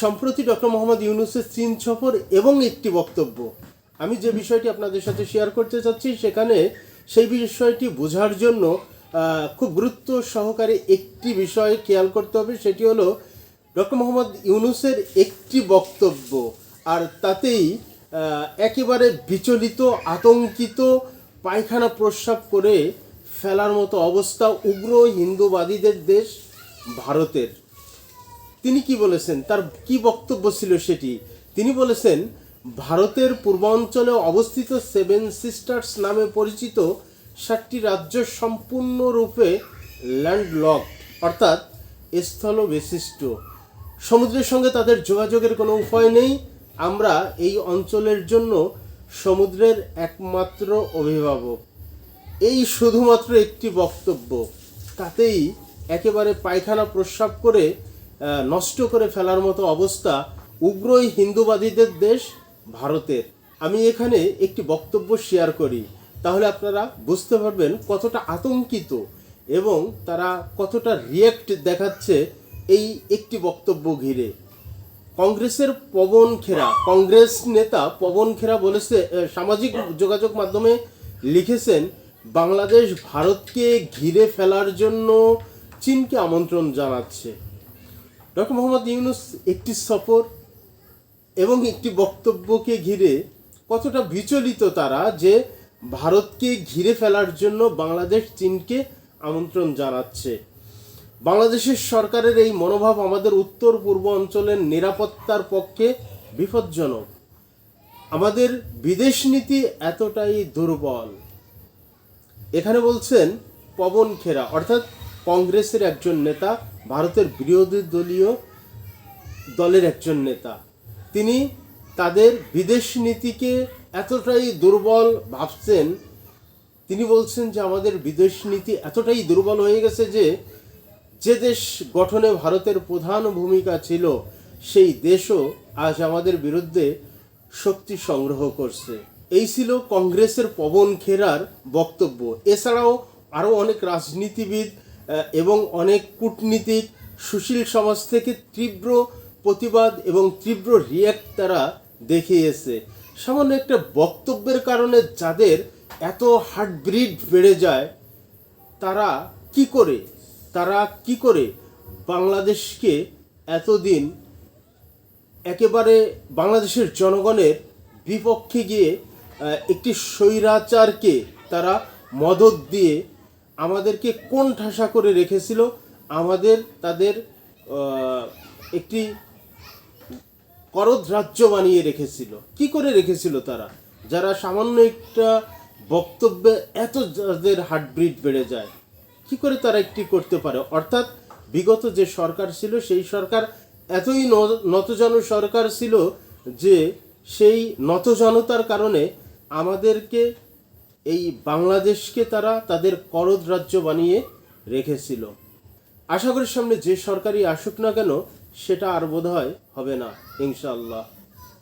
সম্প্রতি ডক্টর মোহাম্মদ ইউনুসের চীন সফর এবং একটি বক্তব্য। আমি যে বিষয়টি আপনাদের সাথে শেয়ার করতে চাচ্ছি, সেখানে সেই বিষয়টি বোঝার জন্য খুব গুরুত্ব সহকারে একটি বিষয় খেয়াল করতে হবে, সেটি হলো ডক্টর মোহাম্মদ ইউনুসের একটি বক্তব্য। আর তাতেই একেবারে বিচলিত, আতঙ্কিত, পায়খানা প্রস্রাব করে ফেলার মতো অবস্থা উগ্র হিন্দুবাদীদের দেশ, ভারতের। তিনি কি বলেছেন? তার কি বক্তব্য ছিল সেটি? তিনি বলেছেন, ভারতের পূর্বাঞ্চলে অবস্থিত সেভেন সিস্টার্স নামে পরিচিত সাতটি রাজ্য সম্পূর্ণরূপে ল্যান্ডলক অর্থাৎ স্থল বিশিষ্ট সমুদ্রের সঙ্গে তাদের যোগাযোগের কোনো উপায় নেই। আমরা এই অঞ্চলের জন্য সমুদ্রের একমাত্র অভিভাবক। এই শুধুমাত্র একটি বক্তব্য। তাতেই একেবারে পায়খানা প্রস্রাব করে নষ্ট করে ফেলার মতো অবস্থা উগ্রই হিন্দুবাদীদের দেশ ভারতের। আমি এখানে একটি বক্তব্য শেয়ার করি। তাহলে আপনারা বুঝতে পারবেন কতটা আতঙ্কিত এবং তারা কতটা রিয়েক্ট দেখাচ্ছে এই একটি বক্তব্য ঘিরে। কংগ্রেসের পবন খেরা, কংগ্রেস নেতা পবন খেরা বলেছে সামাজিক যোগাযোগ মাধ্যমে লিখেছেন, বাংলাদেশ ভারতকে ঘিরে ফেলার জন্য চীনকে আমন্ত্রণ জানাচ্ছে। ডক্টর মোহাম্মদ ইউনুস একটি সফর এবং একটি বক্তব্যকে ঘিরে কতটা বিচলিত তারা যে ভারতকে ঘিরে ফেলার জন্য বাংলাদেশ চীনকে আমন্ত্রণ জানাচ্ছে। বাংলাদেশের সরকারের এই মনোভাব আমাদের উত্তর পূর্ব অঞ্চলের নিরাপত্তার পক্ষে বিপজ্জনক। আমাদের বিদেশ নীতি এতটাই দুর্বল। এখানে বলছেন পবন খেরা, অর্থাৎ কংগ্রেসের একজন নেতা ভারতের বিরোধী দলীয় দলের একজন নেতা। তিনি তাদের বিদেশ নীতিকে এতটাই দুর্বল ভাবছেন, তিনি বলছেন যে আমাদের বিদেশ নীতি এতটাই দুর্বল হয়ে গেছে যে যে দেশ গঠনে ভারতের প্রধান ভূমিকা ছিল, সেই দেশও আজ আমাদের বিরুদ্ধে শক্তি সংগ্রহ করছে। এই ছিল কংগ্রেসের পবন খেরার বক্তব্য। এছাড়াও আরও অনেক রাজনীতিবিদ এবং অনেক কূটনীতিক সুশীল সমাজ থেকে তীব্র প্রতিবাদ এবং তীব্র রিয়াক্ট তারা দেখিয়েছে। সামান্য একটা বক্তব্যের কারণে যাদের এত হার্টব্রিড বেড়ে যায়, তারা কি করে? তারা কি করে বাংলাদেশকে এতদিন একেবারে বাংলাদেশের জনগণের বিপক্ষে গিয়ে একটি স্বৈরাচারকে তারা মদত দিয়ে আমাদেরকে কোন ঠাসা করে রেখেছিল? আমাদের, তাদের একটি করদ রাজ্য বানিয়ে রেখেছিল। কি করে রেখেছিল তারা? যারা সামান্য একটা বক্তব্যে এত যাদের হার্টব্রিড বেড়ে যায়, কি করে তারা একটি করতে পারে? অর্থাৎ বিগত যে সরকার ছিল, সেই সরকার এতই নতজানু সরকার ছিল যে সেই নতজনতার কারণে আমাদেরকে এই বাংলাদেশকে তারা তাদের করদ রাজ্য বানিয়ে রেখেছিল। আশা করি সামনে যে সরকারই আসুক না কেন, সেটা আর বোধ হয় হবে না, ইনশাআল্লাহ।